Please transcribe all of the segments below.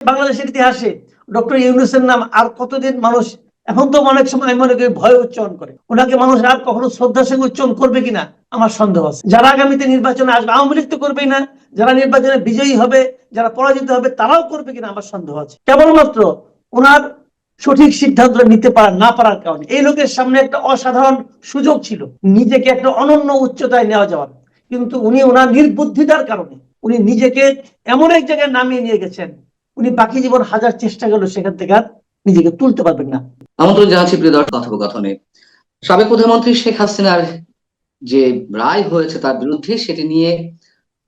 বাংলাদেশের ইতিহাসে ডক্টর ইউনুসের নাম আর কতদিন মানুষ এখন তো অনেক সময় মনে করি ভয় উচ্চারণ করে। ওনাকে মানুষ আর কখনো শ্রদ্ধার সঙ্গে উচ্চারণ করবে কিনা আমার সন্দেহ আছে। যারা আগামীতে নির্বাচনে আসবে, আওয়ামী লীগ তো করবেই না। যারা নির্বাচনে বিজয়ী হবে, যারা পরাজিত হবে, তারাও করবে কিনা আমার সন্দেহ আছে। কেবলমাত্র ওনার সঠিক সিদ্ধান্ত নিতে পারা না পারার কারণে। এই লোকের সামনে একটা অসাধারণ সুযোগ ছিল। নিজেকে একটা অনন্য উচ্চতায় নেওয়া যাওয়ার। কিন্তু উনি ওনার নির্বুদ্ধিতার কারণে উনি নিজেকে এমন এক জায়গায় নামিয়ে নিয়ে গেছেন উনি বাকি জীবন হাজার চেষ্টা গেল সেখান থেকে আর নিজেকে তুলতে পারবেন না। আমন্ত্রণ জানাচ্ছি প্রিয় দর্শক কথোপকথনে, সাবেক প্রধানমন্ত্রী শেখ হাসিনার যে রায় হয়েছে তার বিরুদ্ধে সেটি নিয়ে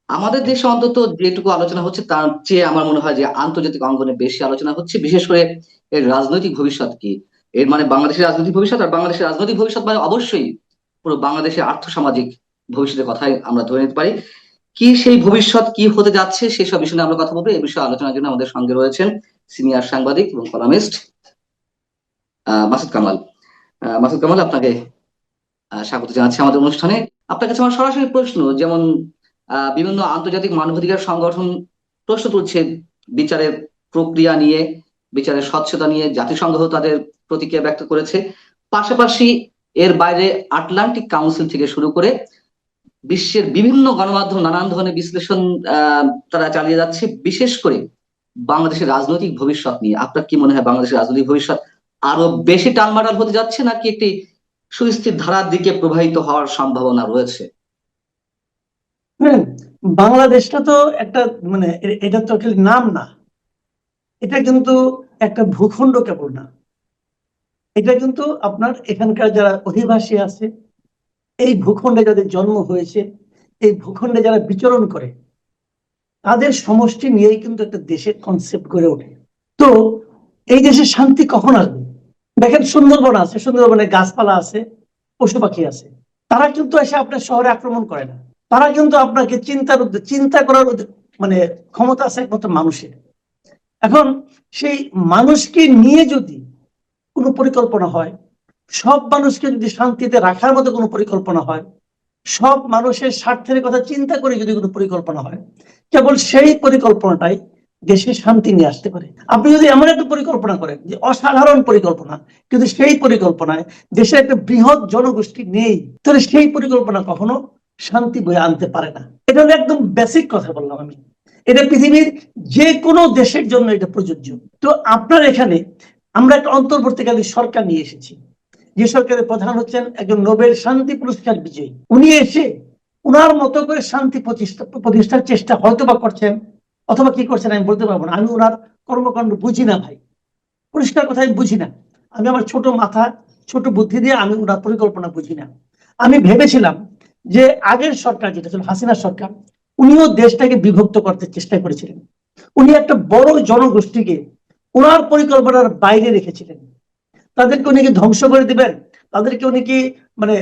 আমাদের দেশে অন্তত যেটুকু আলোচনা হচ্ছে তার চেয়ে আমার মনে হয় যে আন্তর্জাতিক অঙ্গনে বেশি আলোচনা হচ্ছে, বিশেষ করে এর রাজনৈতিক ভবিষ্যৎ কি? এর মানে বাংলাদেশের রাজনৈতিক ভবিষ্যৎ আর বাংলাদেশের রাজনৈতিক ভবিষ্যৎ মানে অবশ্যই পুরো বাংলাদেশের আর্থসামাজিক ভবিষ্যতের কথাই আমরা ধরে নিতে পারি। কি সেই ভবিষ্যৎ কি হতে যাচ্ছে সেসব বিষয় নিয়ে আমরা কথা বলব। এই বিষয়ে আলোচনার জন্য আমাদের সঙ্গে রয়েছেন সিনিয়র সাংবাদিক এবং কলামিস্ট মাসুদ কামাল। মাসুদ কামাল, আপনাকে স্বাগত জানাচ্ছি আমাদের অনুষ্ঠানে। আপনার কাছে আমার সরাসরি প্রশ্ন, যেমন বিভিন্ন আন্তর্জাতিক মানবাধিকার সংগঠন প্রশ্ন তুলছে বিচারের প্রক্রিয়া নিয়ে, বিচারের স্বচ্ছতা নিয়ে, জাতিসংঘ তাদের প্রতিক্রিয়া ব্যক্ত করেছে। পাশাপাশি এর বাইরে আটলান্টিক কাউন্সিল থেকে শুরু করে বিশ্বের বিভিন্ন গণমাধ্যম নানান ধরনের বিশ্লেষণ তারা চালিয়ে যাচ্ছে, বিশেষ করে বাংলাদেশের রাজনৈতিক ভবিষ্যৎ নিয়ে। আপনার কি মনে হয় বাংলাদেশের রাজনৈতিক ভবিষ্যৎ আরও বেশি টালমাটাল হতে যাচ্ছে নাকি একটি সুস্থির ধারার দিকে প্রবাহিত হওয়ার সম্ভাবনা রয়েছে? হ্যাঁ বাংলাদেশটা তো একটা মানে এটা তো নাম না। এটা কিন্তু একটা ভূখণ্ড কেবল না। এটা কিন্তু আপনার এখানকার যারা অধিবাসী আছে এই ভূখণ্ডে যাদের জন্ম হয়েছে, এই ভূখণ্ডে যারা বিচরণ করে, তাদের সমষ্টি নিয়েই কিন্তু একটা দেশের কনসেপ্ট গড়ে ওঠে। তো এই দেশে শান্তি কখন আসবে? দেখেন সুন্দরবন আছে, সুন্দরবনে গাছপালা আছে, পশু পাখি আছে। তারা কিন্তু এসে আপনার শহরে আক্রমণ করে না। তারা কিন্তু আপনাকে চিন্তার চিন্তা করার মানে ক্ষমতা আছে একমাত্র মানুষের। এখন সেই মানুষকে নিয়ে যদি কোনো পরিকল্পনা হয় সব মানুষকে যদি শান্তিতে রাখার মতো কোনো পরিকল্পনা হয়, সব মানুষের স্বার্থের কথা চিন্তা করে যদি কোনো পরিকল্পনা হয়, কেবল সেই পরিকল্পনাটাই দেশে শান্তি নিয়ে আসতে পারে। আপনি যদি এমন একটা পরিকল্পনা করেন যে অসাধারণ পরিকল্পনা, কিন্তু সেই পরিকল্পনায় দেশের একটা বৃহৎ জনগোষ্ঠী নেই, তাহলে সেই পরিকল্পনা কখনো শান্তি বয়ে আনতে পারে না। এটা হলো একদম বেসিক কথা বললাম আমি। এটা পৃথিবীর যে কোনো দেশের জন্য এটা প্রযোজ্য। তো আপনার এখানে আমরা একটা অন্তর্বর্তীকালীন সরকার নিয়ে এসেছি। যে সরকারের প্রধান হচ্ছেন একজন নোবেল শান্তি পুরস্কার বিজয়ী। উনি এসে উনার মতো করে শান্তি প্রতিষ্ঠা প্রতিষ্ঠার চেষ্টা হয়তো বা করছেন, অথবা কি করছেন আমি বলতে পারব না। আমি ওনার কর্মকাণ্ড বুঝি না ভাই। পরিষ্কার কথা আমি বুঝি না। আমি আমার ছোট মাথা, ছোট বুদ্ধি দিয়ে আমি ওনার পরিকল্পনা বুঝি না। আমি ভেবেছিলাম যে আগের সরকার যেটা ছিল হাসিনা সরকার, উনিও দেশটাকে বিভক্ত করতে চেষ্টা করেছিলেন। উনি একটা বড় জনগোষ্ঠীকে ওনার পরিকল্পনার বাইরে রেখেছিলেন। তাদেরকে উনি কি ধ্বংস করে দিবেন? তাদেরকে উনি কি মানে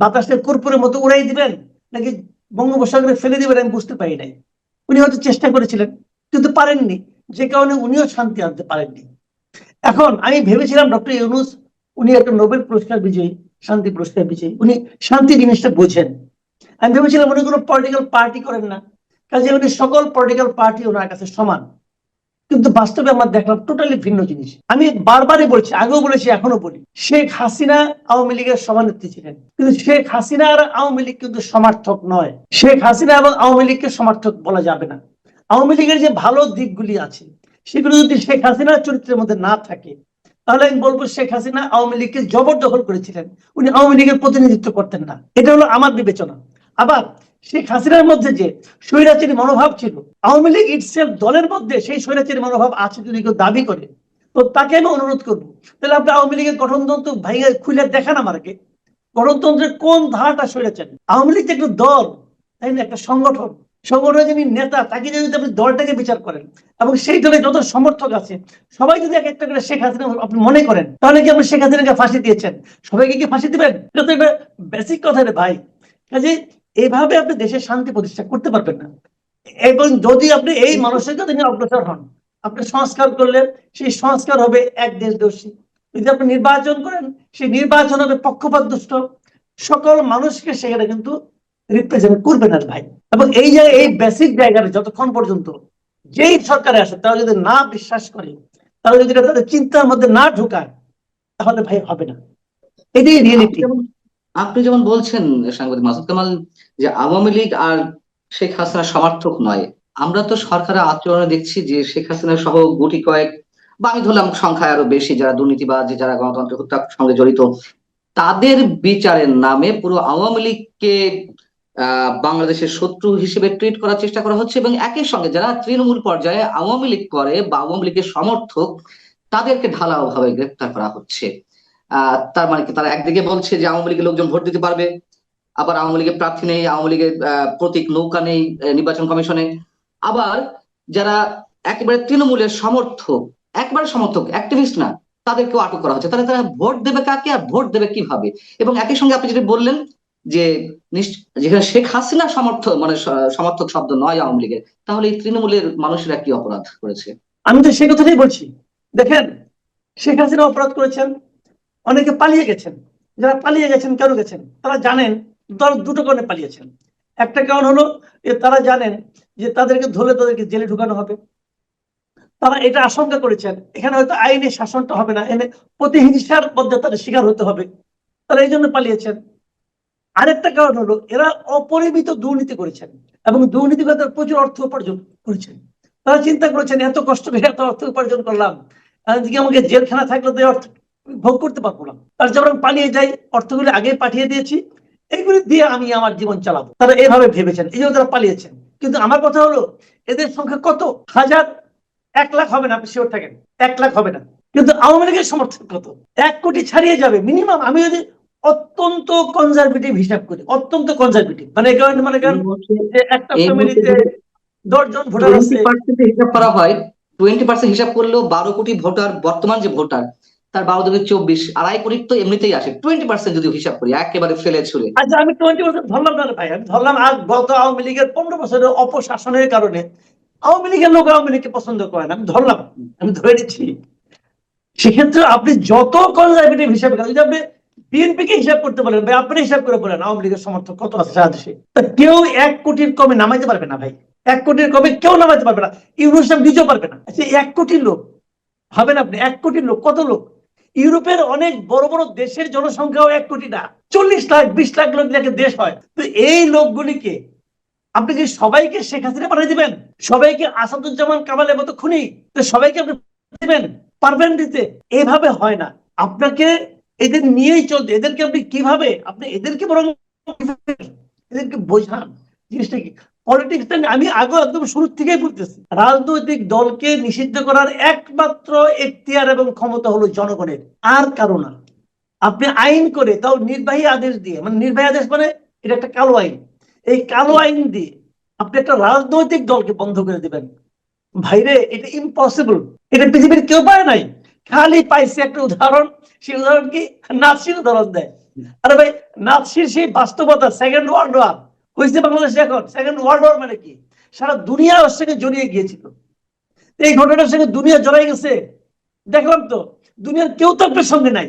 বাতাসের কর্পূরের মতো উড়াই দিবেন? নাকি বঙ্গোপসাগরে ফেলে দিবেন? আমি বুঝতে পারি নাই। উনি হয়তো চেষ্টা করেছিলেন, কিন্তু পারেননি। যে কারণে উনিও শান্তি আনতে পারেননি। এখন আমি ভেবেছিলাম ডক্টর ইউনুস, উনি একটা নোবেল পুরস্কার বিজয়ী, শান্তি পুরস্কার বিজয়ী। উনি শান্তি জিনিসটা বোঝেন। আমি ভেবেছিলাম উনি কোনো পলিটিক্যাল পার্টি করেন না। কাজে উনি সকল পলিটিক্যাল পার্টি ওনার কাছে সমান। কিন্তু বাস্তবে আমরা দেখলাম টোটালি ভিন্ন জিনিস। আমি বারবারই বলছি, আগেও বলেছি এখনও বলি। শেখ হাসিনা আওয়ামী লীগের সভানেত্রী ছিলেন। কিন্তু শেখ হাসিনা আর আওয়ামী লীগ কিন্তু সমর্থক নয়। শেখ হাসিনা এবং আওয়ামী লীগকে সমর্থক বলা যাবে না। আওয়ামী লীগের যে ভালো দিকগুলি আছে, সেগুলো যদি শেখ হাসিনার চরিত্রের মধ্যে না থাকে, তাহলে আমি বলব শেখ হাসিনা আওয়ামী লীগকে জবরদখল করেছিলেন। উনি আওয়ামী লীগের প্রতিনিধিত্ব করতেন না। এটা হলো আমার বিবেচনা। আবার শেখ হাসিনার মধ্যে যে স্বৈরাচারী মনোভাব ছিল, আওয়ামী লীগ ইটসেলফ দলের মধ্যে সেই স্বৈরাচারী মনোভাব আছে যদি কেউ দাবি করে, তো তাকে আমি অনুরোধ করব, তাহলে আপনি আওয়ামী লীগের গঠনতন্ত্র ভাইয়া খুলে দেখান আমাকে গণতন্ত্রের কোন ধারাটা সরেছেন আওয়ামী লীগ একটা দল, তাই না? একটা সংগঠন। সংগঠনের যিনি নেতা, তাকে যদি আপনি দলটাকে বিচার করেন, এবং সেই দলে যত সমর্থক আছে, সবাই যদি এক একটা করে শেখ হাসিনা আপনি মনে করেন, তাহলে কি আপনি শেখ হাসিনাকে ফাঁসি দিয়েছেন? সবাইকে কি ফাঁসি দিবেন? এটা তো একটা বেসিক কথা রে ভাই। কাজে এইভাবে আপনি দেশের শান্তি প্রতিষ্ঠা করতে পারবেন না। এবং যদি আপনি এই মানসিকতা নিয়ে অগ্রসর হন, আপনি সংস্কার করলেন, সেই সংস্কার হবে এক দেশ দোষী যদি আপনি নির্বাচন করেন, সেই নির্বাচন হবে পক্ষপাত দুষ্ট সকল মানুষকে সেখানে কিন্তু রিপ্রেজেন্ট করবে না ভাই। এবং এই জায়গায় এই বেসিক জায়গাটা যতক্ষণ পর্যন্ত যেই সরকারে আসে তারা যদি না বিশ্বাস করে, তারা যদি তাদের চিন্তার মধ্যে না ঢোকায়, তাহলে ভাই হবে না। এটাই রিয়েলিটি আপনি যেমন বলছেন সাংবাদিক মাসুদ কামাল যে আওয়ামী লীগ আর শেখ হাসিনার সমর্থক নয়। আমরা তো সরকারের আচরণে দেখছি যে শেখ হাসিনা সহ গুটি কয়েক বা আমি ধরলাম সংখ্যায় আরও বেশি যারা দুর্নীতিবাজ, যারা গণতন্ত্র হত্যার সঙ্গে জড়িত, তাদের বিচারের নামে পুরো আওয়ামী লীগকে বাংলাদেশের শত্রু হিসেবে ট্রিট করার চেষ্টা করা হচ্ছে এবং একই সঙ্গে যারা তৃণমূল পর্যায়ে আওয়ামী লীগ করে বা আওয়ামী লীগের সমর্থক, তাদেরকে ঢালাও ভাবে গ্রেপ্তার করা হচ্ছে। তার মানে তারা একদিকে বলছে যে আওয়ামী লীগের লোকজন ভোট দিতে পারবে আবার আওয়ামী লীগের প্রার্থী নেই, আওয়ামী লীগের প্রতীক নৌকা নেই নির্বাচন কমিশনে। আবার যারা একেবারে তৃণমূলের সমর্থক, একবারে সমর্থক অ্যাক্টিভিস্ট না, তাদেরকেও আটক করা হচ্ছে। তাহলে তারা ভোট দেবে কাকে আর ভোট দেবে কীভাবে? এবং একই সঙ্গে আপনি যেটা বললেন যে যেখানে শেখ হাসিনা সমর্থক মানে সমর্থক শব্দ নয় আওয়ামী লীগের, তাহলে এই তৃণমূলের মানুষেরা কি অপরাধ করেছে? আমি তো সেই কথাটাই বলছি। দেখেন, শেখ হাসিনা অপরাধ করেছেন, অনেকে পালিয়ে গেছেন। যারা পালিয়ে গেছেন, কেন গেছেন? তারা জানেন দুটো কারণে পালিয়েছেন। একটা কারণ হলো তারা জানেন যে তাদেরকে ধরে তাদেরকে জেলে ঢুকানো হবে। তারা এটা আশঙ্কা করেছেন। এখানে হয়তো আইনে শাসনটা হবে না, এনে প্রতিহিংসার মধ্যে তাদের শিকার হতে হবে। তারা এই জন্য পালিয়েছেন। আরেকটা কারণ হলো, এরা অপরিমিত দুর্নীতি করেছেন এবং দুর্নীতি করে প্রচুর অর্থ উপার্জন করেছেন। তারা চিন্তা করেছেন, এত কষ্ট করে এত অর্থ উপার্জন করলাম। আমাকে জেলখানা থাকলে তো অর্থ ভোগ করতে পারব না। তার আমি পালিয়ে যাই অর্থগুলি আগে পাঠিয়ে দিয়েছি। এইগুলি দিয়ে আমি আমার জীবন চালাবো। তারা এভাবে ভেবেছেন এই জন্য তারা পালিয়েছেন। কিন্তু আমার কথা হলো এদের সংখ্যা কত? হাজার এক লাখ হবে না আপনি শিওর থাকেন? এক লাখ হবে না। কিন্তু আওয়ামী লীগের সমর্থন কত? এক কোটি ছাড়িয়ে যাবে মিনিমাম আমি যদি অত্যন্ত কনজারভেটিভ হিসাব করি অত্যন্ত কনজারভেটিভ মানে কারণে মনে করেন যে একটা ফ্যামিলিতে দশ জন ভোটার আছে। হিসাব করা হয় টোয়েন্টি পার্সেন্ট হিসাব করলেও বারো কোটি ভোটার বর্তমান যে ভোটার তার বারো থেকে চব্বিশ, আড়াই কোটি তো এমনিতেই আসে। টোয়েন্টি পার্সেন্ট যদি হিসাব করি, একেবারে ফেলে ছুড়ে। আচ্ছা আমি টোয়েন্টি পার্সেন্ট ধরলাম না ভাই, আমি ধরলাম আর গত আওয়ামী লীগের পনেরো বছরের অপশাসনের কারণে আওয়ামী লীগের লোক আওয়ামী লীগকে পছন্দ করে না। আমি ধরলাম, আমি ধরে নিচ্ছি। সেক্ষেত্রে আপনি যত কনজারভেটিভ হিসাবে যদি আপনি বিএনপি কে হিসাব করতে বলেন ভাই আপনি হিসাব করে বলেন, আওয়ামী লীগের সমর্থক কত আছে সারা দেশে, তা কেউ এক কোটির কমে নামাইতে পারবে না ভাই। এক কোটির কমে কেউ নামাইতে পারবে না। ইউনুস সাহেব নিজেও পারবে না। আচ্ছা এক কোটির লোক, ভাবেন আপনি, এক কোটির লোক, কত লোক? ইউরোপের অনেক বড় বড় দেশের জনসংখ্যাও এক কোটি না চল্লিশ লাখ, বিশ লাখ লোক যাকে দেশ হয়। তো এই লোকগুলিকে আপনি কি সবাইকে শেখ হাসিনা পাঠিয়ে দিবেন? সবাইকে আসাদুজ্জামান কামালের মতো খুনি? তো সবাইকে আপনি দিবেন? পারবেন দিতে? এভাবে হয় না। আপনাকে এদের নিয়েই চলতে, এদেরকে আপনি কীভাবে, আপনি এদেরকে বরং এদেরকে বোঝান। জিনিসটা কি? পলিটিক্স আমি আগে একদম শুরু থেকেই বলতেছি। রাজনৈতিক দলকে নিষিদ্ধ করার একমাত্র এখতিয়ার এবং ক্ষমতা হলো জনগণের, আর কারও না। আপনি আইন করে তাও নির্বাহী আদেশ দিয়ে মানে নির্বাহী আদেশ মানে এটা একটা কালো আইন। এই কালো আইন দিয়ে আপনি একটা রাজনৈতিক দলকে বন্ধ করে দিবেন। ভাইরে, এটা ইম্পসিবল এটা পৃথিবীর কেউ পায় নাই। খালি পাইছে একটা উদাহরণ সেই উদাহরণ কি? নাৎসির উদাহরণ দেয়। আরে ভাই, নাৎসির সেই বাস্তবতা সেকেন্ড ওয়ার্ল্ড ওয়ার হয়েছে বাংলাদেশে এখন সেকেন্ড ওয়ার্ল্ড ওয়ার মানে কি? সারা দুনিয়া ওর সঙ্গে জড়িয়ে গিয়েছিল। এই ঘটনার সঙ্গে দুনিয়া জড়াই গেছে। দেখলাম তো, দুনিয়ার কেউ তো আপনার সঙ্গে নাই।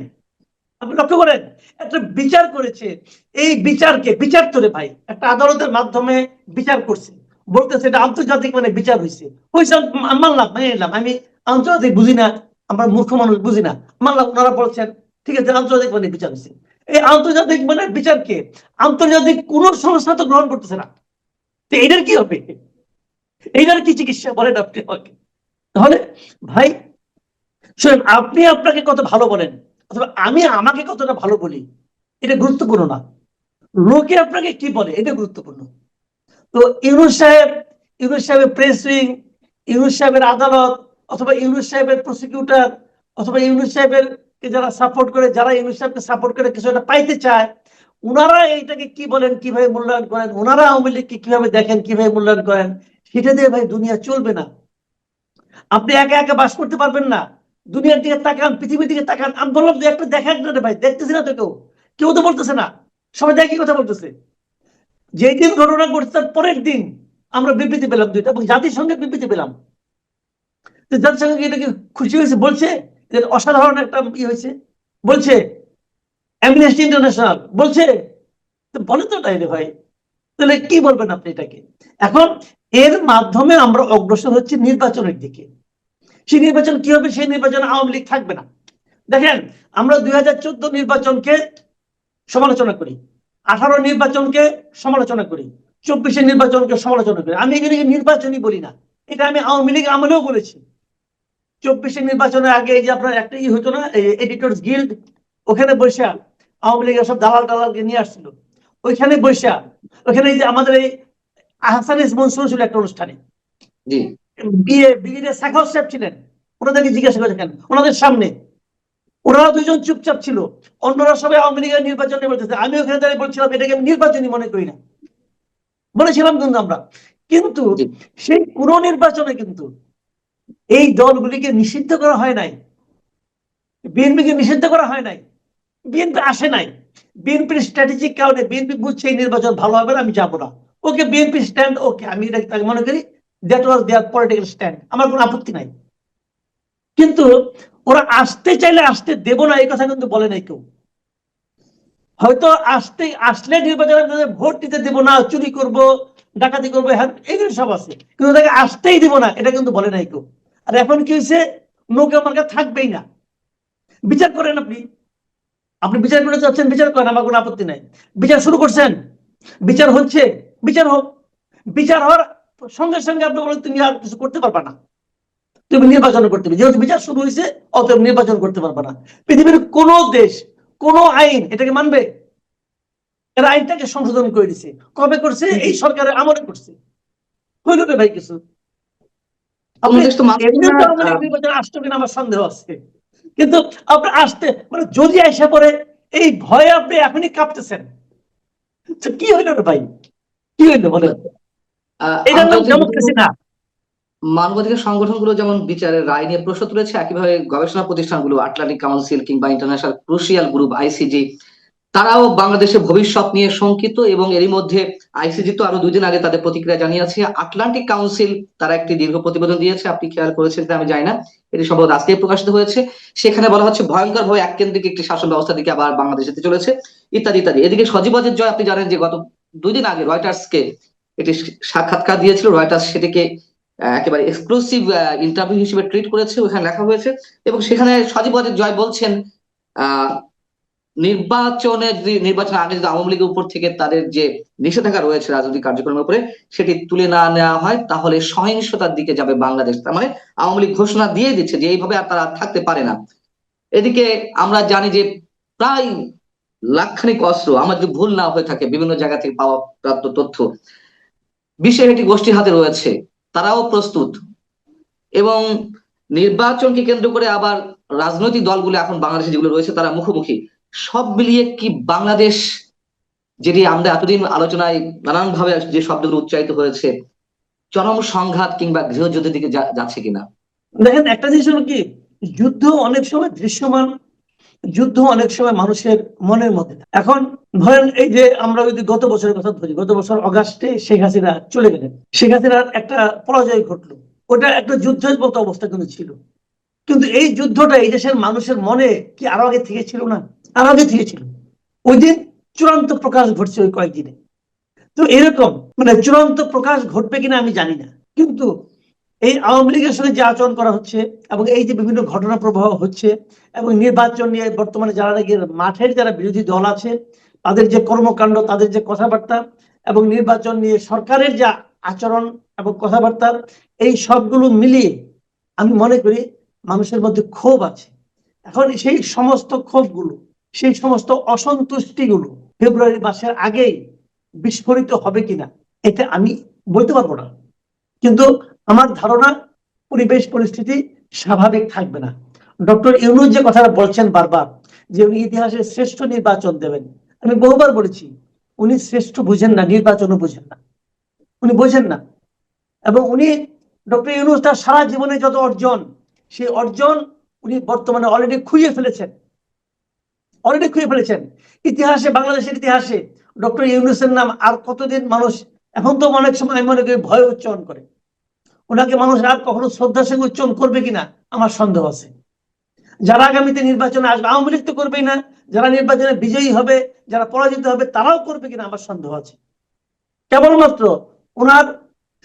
আপনি লক্ষ্য করেন, একটা বিচার করেছে। এই বিচারকে, বিচার তোরে ভাই, একটা আদালতের মাধ্যমে বিচার করছে। বলতেছে এটা আন্তর্জাতিক মানে বিচার হয়েছে হয়েছে মানলাম মেনে নিলাম আমি আন্তর্জাতিক বুঝি না, আমরা মূর্খ মানুষ বুঝি না। মানলাম, ওনারা বলছেন, ঠিক আছে, আন্তর্জাতিক মানে বিচার হয়েছে এই আন্তর্জাতিক মানে বিচারকে, আন্তর্জাতিক কোন সংস্থা তো গ্রহণ করতেছে না। তো এটার কি হবে? এইটার কি চিকিৎসা বলেন আপনি আমাকে? তাহলে ভাই, শোনেন, আপনি আপনাকে কত ভালো বলেন, অথবা আমি আমাকে কতটা ভালো বলি, এটা গুরুত্বপূর্ণ না। লোকে আপনাকে কি বলে, এটা গুরুত্বপূর্ণ। তো ইউনুস সাহেব, ইউনুস সাহেবের প্রেস উইং ইউনুস সাহেবের আদালত, অথবা ইউনুস সাহেবের প্রসিকিউটর অথবা ইউনুস সাহেবের যারা সাপোর্ট করে, যারা ইউনুস সাহেবকে সাপোর্ট করে কিছু একটা পাইতে চায় ওনারা এইটাকে কি বলেন, কীভাবে মূল্যায়ন করেন ওনারা আওয়ামী লীগকে কীভাবে দেখেন, কীভাবে মূল্যায়ন করেন, সেটা দিয়ে ভাই দুনিয়া চলবে না। আপনি একা একা বাস করতে পারবেন না। দুনিয়ার দিকে তাকান, পৃথিবীর দিকে তাকান আমি বললাম একটা দেখান না ভাই, দেখতেছি না তো কেউ। কেউ তো বলতেছে না। সবাই একই কথা বলতেছে। যেই দিন ঘটনা ঘটছে তার পরের দিন আমরা বিবৃতি পেলাম দুইটা, এবং জাতিসংঘের বিবৃতি পেলাম। কি এটা কি খুশি হয়েছে, বলছে? যে অসাধারণ একটা ই হয়েছে। বলছে অ্যামনেস্টি ইন্টারন্যাশনাল বলছে বলে তো তাই ভাই, তাহলে কি বলবেন আপনি এটাকে? এখন এর মাধ্যমে আমরা অগ্রসর হচ্ছি নির্বাচনের দিকে। সেই নির্বাচন কি হবে? সেই নির্বাচনে আওয়ামী লীগ থাকবে না। দেখেন, আমরা দুই হাজার চোদ্দ নির্বাচনকে সমালোচনা করি, আঠারো নির্বাচনকে সমালোচনা করি, চব্বিশে নির্বাচনকে সমালোচনা করি। আমি এগুলিকে নির্বাচনই বলি না। এটা আমি আওয়ামী লীগ আমলেও বলেছি। চব্বিশে নির্বাচনের আগে এই যে আপনার একটা ই হতো না এডিটর্স গিল্ড ওখানে বসে আওয়ামী লীগের সব দালাল টালালকে নিয়ে আসছিল। ওইখানে বসে ওখানে এই যে আমাদের এই আহসান মনসুর ছিল একটা অনুষ্ঠানে। বিয়ে সাখাও সাহেব ছিলেন ওনাদেরকে জিজ্ঞাসা করে কেন ওনাদের সামনে ওনারা দুজন চুপচাপ ছিল অন্যরা সবাই আওয়ামী লীগের নির্বাচন নিয়ে বলতেছে আমি ওখানে দাঁড়িয়ে বলছিলাম এটাকে আমি নির্বাচনই মনে করি না। বলেছিলাম কিন্তু আমরা। কিন্তু সেই পুরো নির্বাচনে কিন্তু এই দলগুলিকে নিষিদ্ধ করা হয় নাই। বিএনপিকে নিষিদ্ধ করা হয় নাই। বিএনপি আসে নাই। বিএনপির স্ট্র্যাটেজিক কারণে বিএনপি বুঝছে এই নির্বাচন ভালো হবে না, আমি যাব না। ওকে বিএনপি স্ট্যান্ড ওকে, আমি তাকে মনে করি that was their political stand আমার কোনো আপত্তি নাই। কিন্তু ওরা আসতে চাইলে আসতে দেব না, এই কথা কিন্তু বলে নাই কেউ। হয়তো আসতে, আসলে নির্বাচনে ভোট দিতে দেব না, চুরি করব ডাকাতি করব হ্যাঁ এগুলো সব আছে। কিন্তু তাকে আসতেই দিব না, এটা কিন্তু বলে নাই কেউ। আর এখন কি হয়েছে? নৌকা মার্কা থাকবেই না। বিচার করেন আপনি। আপনি বিচার করে যাচ্ছেন বিচার করেন, আমার কোনো আপত্তি নাই। বিচার শুরু করছেন। বিচার হচ্ছে, বিচার হোক। বিচার হওয়ার সঙ্গে সঙ্গে আপনি বলেন, তুমি আর কিছু করতে পারবা না। তুমি নির্বাচন করতে পারবে। যেহেতু বিচার শুরু হয়েছে, অতএব নির্বাচন করতে পারবে না। পৃথিবীর কোন দেশ, কোন আইন এটাকে মানবে? এরা আইনটাকে সংশোধন করে দিছে। কবে করছে? এই সরকারের আমলে করছে। হইল রে ভাই কিছু। আসতো কিনা আমার সন্দেহ আছে। কিন্তু আপনি আসতে মানে যদি এসে পড়ে এই ভয়ে আপনি এখনই কাঁপতেছেন। কি হইল রে ভাই? কি হইল বলে আন্তর্জাতিক ডেমোক্রেসি না। মানবাধিকার সংগঠনগুলো যেমন বিচারের রায় নিয়ে প্রশ্ন তুলেছে একইভাবে গবেষণা প্রতিষ্ঠানগুলো আটলান্টিক কাউন্সিল কিংবা ইন্টারন্যাশনাল ক্রুশিয়াল গ্রুপ আইসিজি তারাও বাংলাদেশের ভবিষ্যৎ নিয়ে শঙ্কিত এবং এরই মধ্যে আইসিজি তো আরও দুই দিন আগে তাদের প্রতিক্রিয়া জানিয়েছে। আটলান্টিক কাউন্সিল তারা একটি দীর্ঘ প্রতিবেদন দিয়েছে। আপনি খেয়াল করেছেন আমি জানি না। এটি সম্ভবত আজকেই প্রকাশিত হয়েছে। সেখানে বলা হচ্ছে ভয়ঙ্কর ভাবে এককেন্দ্রিক একটি শাসন ব্যবস্থা দিকে আবার বাংলাদেশ যেতে চলেছে। ইত্যাদি ইত্যাদি। এদিকে সজীবদের জয় আপনি জানেন যে গত দুই দিন আগে রয়টার্সকে একটি সাক্ষাৎকার দিয়েছিল। রয়টার্স সেটিকে একেবারে এক্সক্লুসিভ ইন্টারভিউ হিসেবে ট্রিট করেছে। ওখানে লেখা হয়েছে। এবং সেখানে সজীব জয় বলছেন আহ, নির্বাচনে যদি নির্বাচন আগে যদি আওয়ামী লীগের উপর থেকে তাদের যে নিষেধাজ্ঞা রয়েছে রাজনৈতিক কার্যক্রমের উপরে, সেটি তুলে না নেওয়া হয়, তাহলে সহিংসতার দিকে যাবে বাংলাদেশ। তার মানে আওয়ামী লীগ ঘোষণা দিয়ে দিচ্ছে যে এইভাবে আর তারা থাকতে পারে না। এদিকে আমরা জানি যে প্রায় লাখখানিক অস্ত্র, আমার যদি ভুল না হয়ে থাকে, বিভিন্ন জায়গা থেকে পাওয়া প্রাপ্ত তথ্য বিশ্বের একটি গোষ্ঠীর হাতে রয়েছে, তারাও প্রস্তুত। এবং নির্বাচনকে কেন্দ্র করে আবার রাজনৈতিক দলগুলো এখন বাংলাদেশে যেগুলো রয়েছে, তারা মুখোমুখি। সব মিলিয়ে কি বাংলাদেশ, যেটি আমরা এতদিন আলোচনায় নানান ভাবে যে শব্দগুলো উচ্চারিত হয়েছে, চরম সংঘাত কিংবা গৃহযুদ্ধের দিকে যাচ্ছে কিনা? দেখেন, একটা জিনিস হলো কি, যুদ্ধ অনেক সময় দৃশ্যমান, যুদ্ধ অনেক সময় মানুষের মনের মধ্যে এখন ধরেন এই যে আমরা যদি গত বছরের কথা ধরি, গত বছর অগাস্টে শেখ হাসিনা চলে গেলেন। শেখ হাসিনার একটা পরাজয় ঘটলো। ওটা একটা যুদ্ধের মতো অবস্থা কিন্তু ছিল। কিন্তু এই যুদ্ধটা এই দেশের মানুষের মনে কি আরও আগে থেকে ছিল না? আরও আগে থেকে ছিল। ওই দিন চূড়ান্ত প্রকাশ ঘটছে ওই কয়েকদিনে। তো এরকম মানে চূড়ান্ত প্রকাশ ঘটবে কিনা আমি জানি না। কিন্তু এই আওয়ামী লীগের সঙ্গে যে আচরণ করা হচ্ছে এবং এই যে বিভিন্ন ঘটনা প্রবাহ হচ্ছে এবং নির্বাচন নিয়ে বর্তমানে যারা নাকি মাঠের যারা বিরোধী দল আছে, তাদের যে কর্মকাণ্ড, তাদের যে কথাবার্তা এবং নির্বাচন নিয়ে সরকারের যা আচরণ এবং কথাবার্তা, এই সবগুলো মিলিয়ে আমি মনে করি মানুষের মধ্যে ক্ষোভ আছে। এখন সেই সমস্ত ক্ষোভগুলো সেই সমস্ত অসন্তুষ্টিগুলো ফেব্রুয়ারি মাসের আগেই বিস্ফোরিত হবে কিনা, এটা আমি বলতে পারব না। কিন্তু আমার ধারণা, পরিবেশ পরিস্থিতি স্বাভাবিক থাকবে না। ডক্টর ইউনুস যে কথাটা বলছেন বারবার, যে উনি ইতিহাসের শ্রেষ্ঠ নির্বাচন দেবেন, আমি বহুবার বলেছি, উনি শ্রেষ্ঠ বুঝেন না, নির্বাচনও বুঝেন না। উনি বোঝেন না। এবং উনি, ডক্টর ইউনুস তার সারা জীবনে যত অর্জন, সেই অর্জন উনি বর্তমানে অলরেডি খুইয়ে ফেলেছেন। অলরেডি খুঁজে ফেলেছেন। ইতিহাসে, বাংলাদেশের ইতিহাসে ডক্টর ইউনুসের নাম আর কতদিন মানুষ, এখন তো অনেক সময় আমি মনে করি ভয় উচ্চারণ করে। ওনাকে মানুষ আর কখনো শ্রদ্ধার সঙ্গে উচ্চারণ করবে কিনা, আমার সন্দেহ আছে। যারা আগামীতে নির্বাচনে আসবে, আওয়ামী লীগ তো করবেই না। যারা নির্বাচনে বিজয়ী হবে, যারা পরাজিত হবে, তারাও করবে কিনা, আমার সন্দেহ আছে। কেবলমাত্র ওনার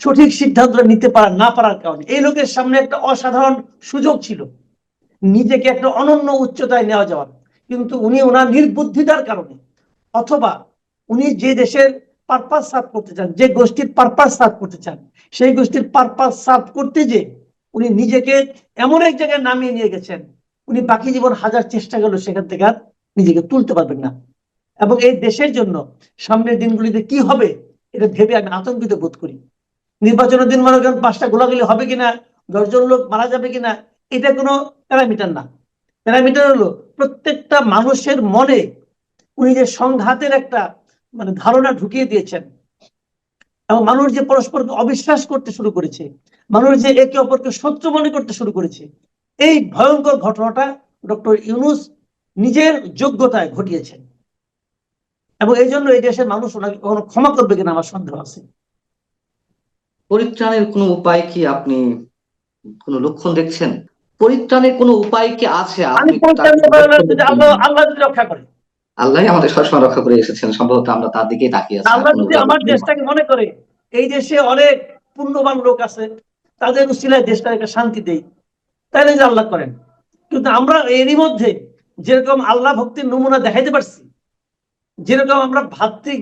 সঠিক সিদ্ধান্ত নিতে পারা না পারার কারণে। এই লোকের সামনে একটা অসাধারণ সুযোগ ছিল। নিজেকে একটা অনন্য উচ্চতায় নেওয়া যাওয়ার। কিন্তু উনি ওনার নির্বুদ্ধিতার কারণে, অথবা উনি যে দেশের পারপাস সার্ভ করতে চান, যে গোষ্ঠীর পারপাস সার্ভ করতে চান, সেই গোষ্ঠীর পারপাস সার্ভ করতে যে উনি নিজেকে এমন এক জায়গায় নামিয়ে নিয়ে গেছেন, উনি বাকি জীবন হাজার চেষ্টা করলেও সেখান থেকে আর নিজেকে তুলতে পারবেন না। এবং এই দেশের জন্য সামনের দিনগুলিতে কি হবে, এটা ভেবে আমি আতঙ্কিত বোধ করি। নির্বাচনের দিন মনে করেন পাঁচটা গোলাগুলি হবে কিনা, দশজন লোক মারা যাবে কিনা, এটা কোনো প্যারামিটার না। প্যারামিটার হলো প্রত্যেকটা মানুষের মনে উনি যে সংঘাতের একটা মানে ধারণা ঢুকিয়ে দিয়েছেন। এবং মানুষ যে পরস্পরকে অবিশ্বাস করতে শুরু করেছে, মানুষ যে একে অপরকে শত্রু মনে করতে শুরু করেছে, এই ভয়ঙ্কর ঘটনাটা ডক্টর ইউনুস নিজের যোগ্যতায় ঘটিয়েছেন। এবং এই জন্য এই দেশের মানুষ ওনাকে কখনো ক্ষমা করবে কিনা আমার সন্দেহ আছে। পরিত্রাণের কোনো উপায় কি আপনি কোনো লক্ষণ দেখছেন? পরিত্রাণের কোনো উপায় কি আছে? আল্লাহ আল্লাহ যদি রক্ষা করে। আল্লাহ আমাদের সবসময় রক্ষা করে এসেছেন। সম্ভবত আমরা তার দিকেই তাকিয়ে আছি। আল্লাহ যদি আমার দেশটাকে মনে করে এই দেশে অনেক পুণ্যবান লোক আছে তাদের উচিলায় দেশটাকে শান্তি দেই তাহলে যে আল্লাহ করেন। কিন্তু আমরা এরই মধ্যে যেরকম আল্লাহ ভক্তির নমুনা দেখাইতে পারছি যেরকম আমরা ভাতৃ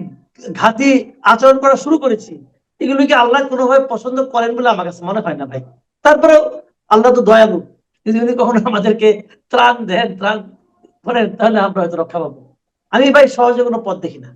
ঘাতি আচরণ করা শুরু করেছি এগুলোকে আল্লাহ কোনোভাবে পছন্দ করেন বলে আমার কাছে মনে হয় না ভাই? তারপরেও আল্লাহ তো দয়ালু। যদি উনি কখনো আমাদেরকে ত্রাণ দেন, ত্রাণ করেন, তাহলে আমরা হয়তো রক্ষা পাবো। আমি ভাই সহজে কোনো পথ দেখি না।